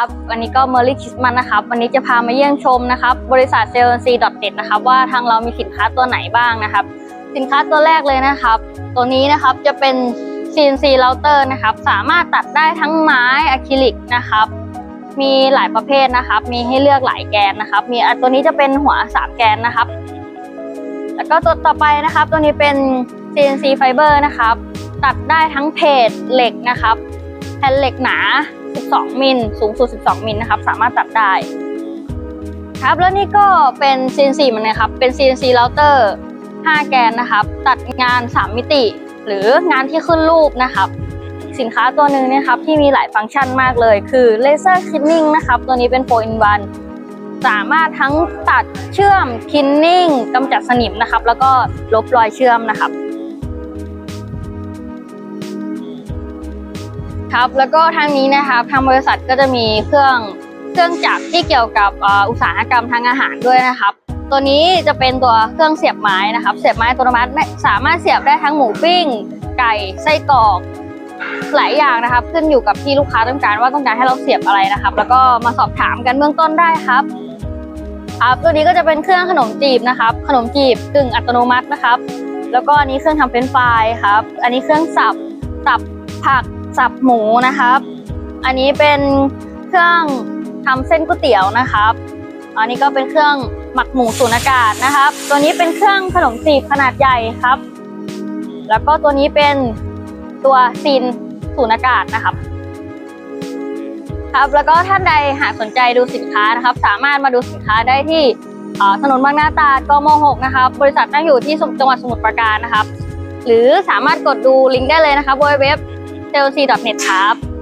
ับวันนี้ก็ Merry Christmas นะครับ วันนี้จะพามาเยี่ยมชมนะครับ บริษัท c l c n e t นะครับ ว่าทางเรามีสินค้าตัวไหนบ้างนะครับ สินค้าตัวแรกเลยนะครับ ตัวนี้นะครับจะเป็น CNC router นะครับ สามารถตัดได้ทั้งไม้อะคริลิกนะครับ มีหลายประเภทนะครับ มีให้เลือกหลายแกนนะครับ มีตัวนี้จะเป็นหัว 3 แกนนะครับ แล้วก็ตัวต่อไปนะครับ ตัวนี้เป็น CNC fiber นะครับ ตัดได้ทั้งเพจเหล็กนะครับ แผ่นเหล็กหนา 12 มิล สูงสุด 12 มิลนะครับ สามารถตัดได้ ครับแล้วนี่ก็เป็น CNC มันนะครับ เป็น CNC router 5 แกนนะครับ ตัดงาน 3 มิติ หรืองานที่ขึ้นรูปนะครับสินค้าตัวหนึ่งนะครับที่มีหลายฟังก์ชันมากเลย คือ Laser Cleaning นะครับตัวนี้เป็น4 in 1สามารถทั้งตัดเชื่อม Cleaning กำจัดสนิมนะครับ แล้วก็ลบรอยเชื่อมนะครับ ครับแล้วก็ทางนี้นะครับทางบริษัทก็จะมีเครื่องเครื่องจักรที่เกี่ยวกับอุตสาหกรรมทางอาหารด้วยนะครับ ตัวนี้จะเป็นตัวเครื่องเสียบไม้นะครับ เสียบไม้อัตโนมัติสามารถเสียบได้ทั้งหมูปิ้ง ไก่ไส้กรอกหลายอย่างนะครับ ขึ้นอยู่กับที่ลูกค้าต้องการว่าต้องการให้เราเสียบอะไรนะครับ แล้วก็มาสอบถามกันเบื้องต้นได้ครับครับตัวนี้ก็จะเป็นเครื่องขนมจีบนะครับ ขนมจีบกึ่งอัตโนมัตินะครับ แล้วก็อันนี้เครื่องทำเฟรนช์ฟรายครับ อันนี้เครื่องสับสับผัก สับหมูนะครับ อันนี้เป็นเครื่องทำเส้นก๋วยเตี๋ยวนะครับ อันนี้ก็เป็นเครื่องหมักหมูสูญอากาศนะครับ ตัวนี้เป็นเครื่องขนมจีบขนาดใหญ่ครับ แล้วก็ตัวนี้เป็นตัวซีนสูญอากาศนะครับ ครับ แล้วก็ท่านใดหากสนใจดูสินค้านะครับ สามารถมาดูสินค้าได้ที่ถนนบางนาตราดกม6นะครับ บริษัทตั้งอยู่ที่จังหวัดสมุทรปราการนะครับ หรือสามารถกดดูลิงก์ได้เลยนะครับ www c l c n e t ครับ